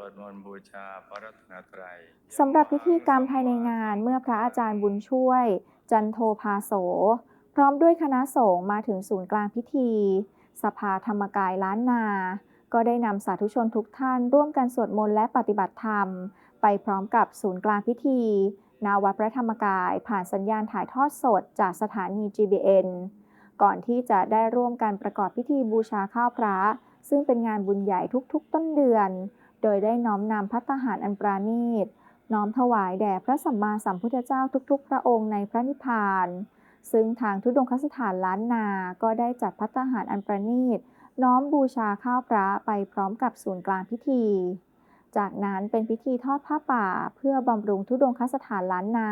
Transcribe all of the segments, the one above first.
วดมนต์บูชาพระรัตนตรัยสำหรับพิธีกรรมภายในงานเมื่อพระอาจารย์บุญช่วย จันโทภาโส พร้อมด้วยคณะสงฆ์มาถึงศูนย์กลางพิธี สภาธรรมกายล้านนา ก็ได้นำสาธุชนทุกท่านร่วมกันสวดมนต์และปฏิบัติธรรม ไปพร้อมกับศูนย์กลางพิธีณวัดพระธรรมกายผ่านสัญญาณถ่ายทอดสดจากสถานี GBN ก่อนที่จะได้ร่วมกันประกอบพิธีบูชาข้าวพระ ซึ่งเป็นงานบุญใหญ่ทุกๆ ต้นเดือน โดยได้น้อมนำพัตตาหารอันปราณีต น้อมถวายแด่พระสัมมาสัมพุทธเจ้าทุกๆ พระองค์ในพระนิพพาน ซึ่งทางทุดงคสถานล้านนา ก็ได้จัดพัตตาหารอันประณีต น้อมบูชาข้าวพระไปพร้อมกับศูนย์กลางพิธี จากนั้นเป็นพิธีทอดผ้าป่า เพื่อบำรุงทุดงคสถานล้านนา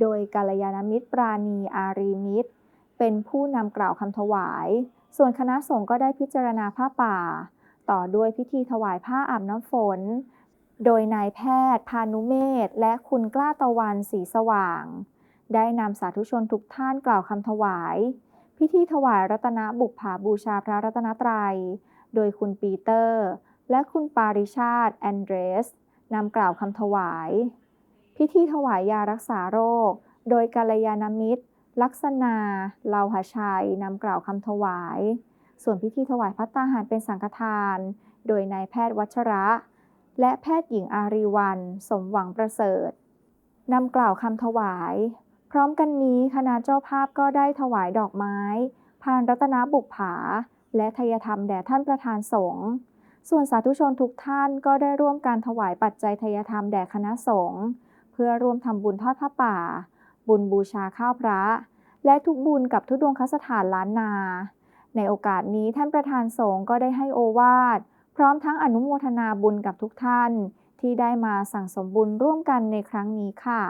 โดยกาลยานมิตรปราณีอารีมิตร เป็นผู้นำกล่าวคำถวาย ส่วนคณะสงฆ์ก็ได้พิจารณาผ้าป่า ต่อด้วยพิธีถวายผ้าอาบน้ำฝน โดยนายแพทย์ พานุเมธและคุณกล้าตะวันสีสว่าง ได้นำสาธุชนทุกท่านกล่าวคำถวาย พิธีถวายรัตนบุพภาบูชาพระรัตนตรัย โดยคุณปีเตอร์ และคุณปาริชาติแอนเดรสนำกล่าวคำถวาย พิธีถวายยารักษาโรค โดยกาลยานมิตร ลักษณาเลาหชัยนำกล่าวคำถวาย ส่วนพิธีถวายพัตตาหารเป็นสังฆทาน โดยนายแพทย์วัชระ และแพทย์หญิงอารีวัน สมหวังประเสริฐนำกล่าวคำถวาย พร้อมกันนี้คณะเจ้าภาพก็ได้ถวายดอกไม้ พานรัตนบุปผา และทายธรรมแด่ท่านประธานสงฆ์ส่วนสาธุชนทุกท่านก็ได้ร่วมการถวายปัจจัยทายธรรมแด่คณะสงฆ์เพื่อร่วมทำบุญทอดผ้าป่า บุญบูชาข้าวพระ และทุกบุญกับทุดวงคสถานล้านนา ในโอกาสนี้ท่านประธานสงฆ์ก็ได้ให้โอวาท พร้อมทั้งอนุโมทนาบุญกับทุกท่าน ที่ได้มาสั่งสมบุญร่วมกันในครั้งนี้ค่ะ